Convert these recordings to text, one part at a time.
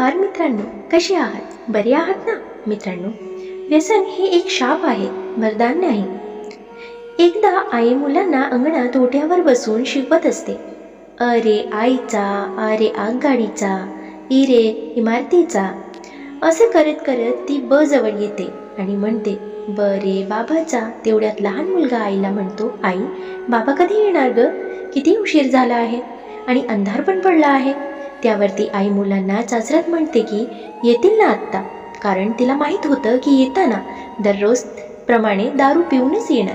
नमस्कार मित्रांनो कसे आहात? बरे आहात ना? मित्रांनो व्यसन हे एक शाप आहे वरदान नाही. एकदा आई मुलांना अंगणात ओट्यावर बसून शिकवत असते. अरे आईचा अरे आगगाडीचा इरे इमारतीचा. असे करत करत ती ब जवळ येते आणि म्हणते बरे बाबाचा तेवढ्यात लहान मुलगा आईला म्हणतो आई बाबा कधी येणार ग? किती उशीर झाला आहे आणि अंधार पण पडला आहे. त्यावरती आई मुलांना चाचरत म्हणते की येतील ना आत्ता? कारण तिला माहीत होतं की येताना दररोज प्रमाणे दारू पिऊनच येणार.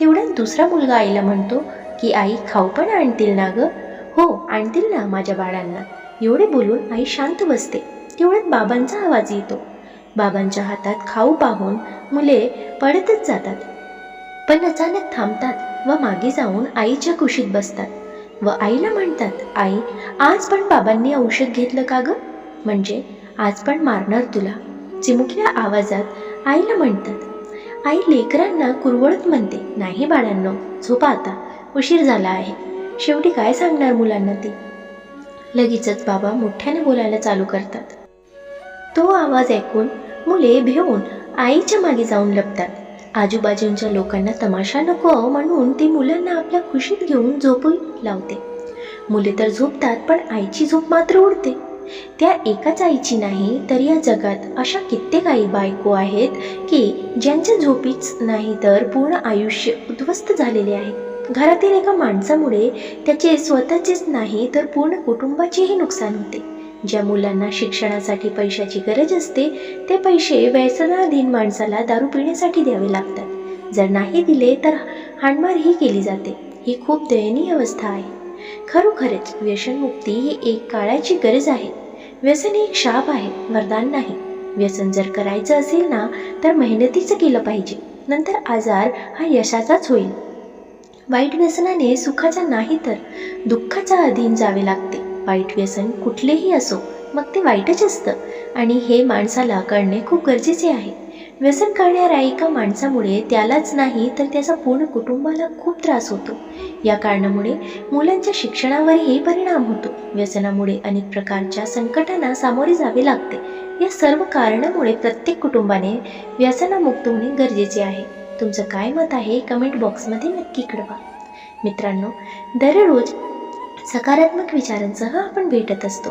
तेवढ्यात दुसरा मुलगा आईला म्हणतो की आई खाऊ पण आणतील ना ग? हो आणतील ना माझ्या बाळांना. एवढे बोलून आई शांत बसते. तेवढ्यात बाबांचा आवाज येतो. बाबांच्या हातात खाऊ पाहून मुले पडतच जातात. पण अचानक थांबतात व मागे जाऊन आईच्या कुशीत बसतात. व आईला म्हणतात आई आज पण बाबांनी औषध घेतलं का ग? म्हणजे आज पण मारणार तुला. चिमुकल्या आवाजात आईला म्हणतात आई लेकरांना कुरवळत म्हणते नाही बाळांनो झोपा आता उशीर झाला आहे. शेवटी काय सांगणार मुलांना ती? लगेचच बाबा मोठ्याने बोलायला चालू करतात. तो आवाज ऐकून मुले भिवून आईच्या मागे जाऊन लपतात. आजूबाजूच्या लोकांना तमाशा नको म्हणून ती मुलांना आपल्या खुशीत घेऊन झोपून लावते. मुले तर झोपतात पण आईची झोप मात्र उडते त्या एकाच आईची नाही तर या जगात अशा कित्येक आई बायको आहेत की ज्यांच्या झोपीच नाही तर पूर्ण आयुष्य उद्ध्वस्त झालेले आहे. घरातील एका माणसामुळे त्याचे स्वतःचेच नाही तर पूर्ण कुटुंबाचेही नुकसान होते. ज्या मुलांना शिक्षणासाठी पैशाची गरज असते ते पैसे व्यसनाधीन माणसाला दारू पिण्यासाठी द्यावे लागतात. जर नाही दिले तर हाणमारही केली जाते. ही खूप दयनीय अवस्था आहे. खरोखरच व्यसनमुक्ती ही एक काळाची गरज आहे. व्यसन एक शाप आहे वरदान नाही. व्यसन जर करायचं असेल ना तर मेहनतीचं केलं पाहिजे. नंतर आजार हा यशाचाच होईल. वाईट व्यसनाने सुखाचा नाही तर दुःखाचा अधीन जावे लागते. वाईट व्यसन कुठलेही असो मग ते वाईटच असतं. आणि हे माणसाला कळणे खूप गरजेचे आहे. व्यसन करणाऱ्या एका माणसामुळे त्यालाच नाही तर त्याचा पूर्ण कुटुंबाला खूप त्रास होतो. या कारणामुळे मुलांच्या शिक्षणावरही परिणाम होतो. व्यसनामुळे अनेक प्रकारच्या संकटांना सामोरे जावे लागते. या सर्व कारणामुळे प्रत्येक कुटुंबाने व्यसनामुक्त होणे गरजेचे आहे. तुमचं काय मत आहे? कमेंट बॉक्समध्ये नक्की कळवा. मित्रांनो दररोज सकारात्मक विचारांसह आपण भेटत असतो.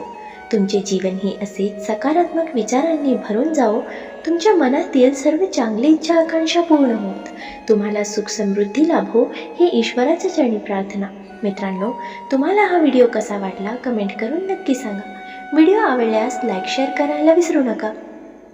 तुमचे जीवन हे असे सकारात्मक विचारांनी भरून जाओ तुमच्या मनातील सर्व चांगली इच्छा आकांक्षा पूर्ण होत. तुम्हाला सुख समृद्धी लाभो हे ईश्वराच्या चरणी प्रार्थना. मित्रांनो तुम्हाला हा व्हिडिओ कसा वाटला? कमेंट करून नक्की सांगा. व्हिडिओ आवडल्यास लाईक शेअर करायला विसरू नका.